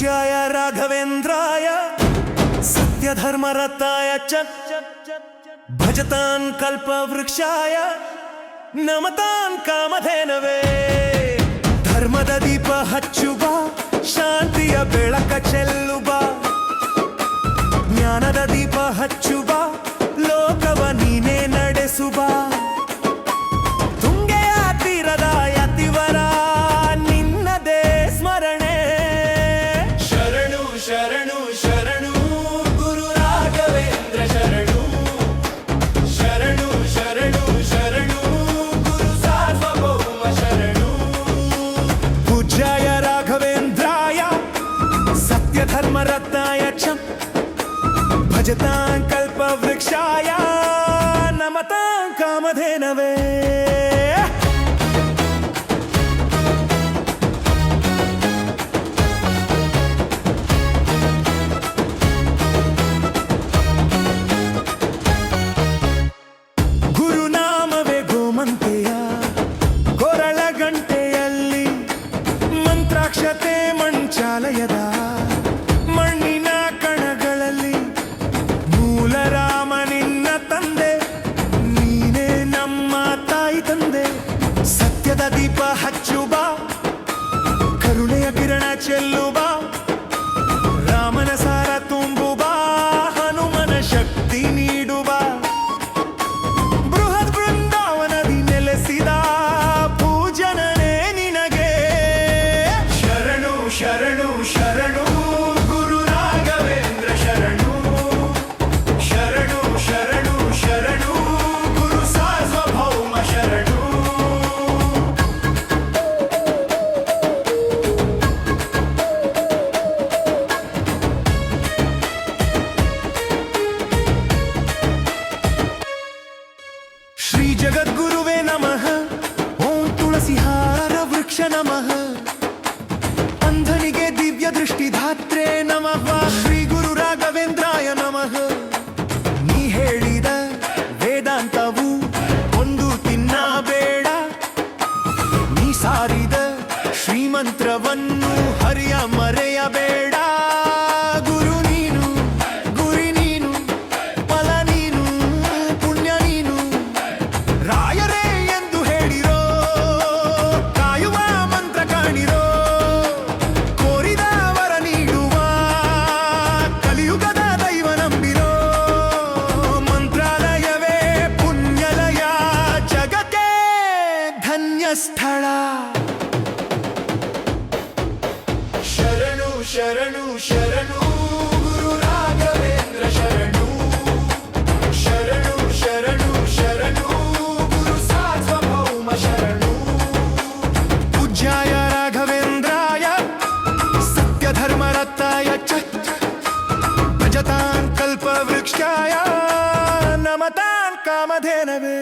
पूज्याय राघवेन्द्राय सत्यधर्मरताय च भजतान् कल्पवृक्षाय नमतान् कामधेनवे। धर्मದ दीप ಹಚ್ಚುವ ಶಾಂತಿಯ ಬೆಳಕ ಚೆಲ್ಲುವ ಧರ್ಮರತ್ನಾಯ ಚ. ಭಜತಾಂ ಕಲ್ಪವೃಕ್ಷಾಯ ನಮತಾಂ ಕಾಮಧೇನವೇ. ಕೊರಳ ಗಂಟೆಯಲ್ಲಿ ಮಂತ್ರಾಕ್ಷತೆ ಮಂಚಾಲಯದ చెల్లు ಕ್ಷಣಮಃ ಅಂಧನಿಗೆ ದಿವ್ಯ ದೃಷ್ಟಿ ದೃಷ್ಟಿಧಾತ್ರೇ ನಮಃ. శరణు శరణు గురు రాఘవేంద్ర శరణు. శరణు శరణు శరణు గురు సార్వభౌమ శరణు. పూజ్యాయ రాఘవేంద్రాయ సత్యధర్మరత్తాయ చ భజతాం కల్పవృక్షాయ నమతాం కామధేనవే.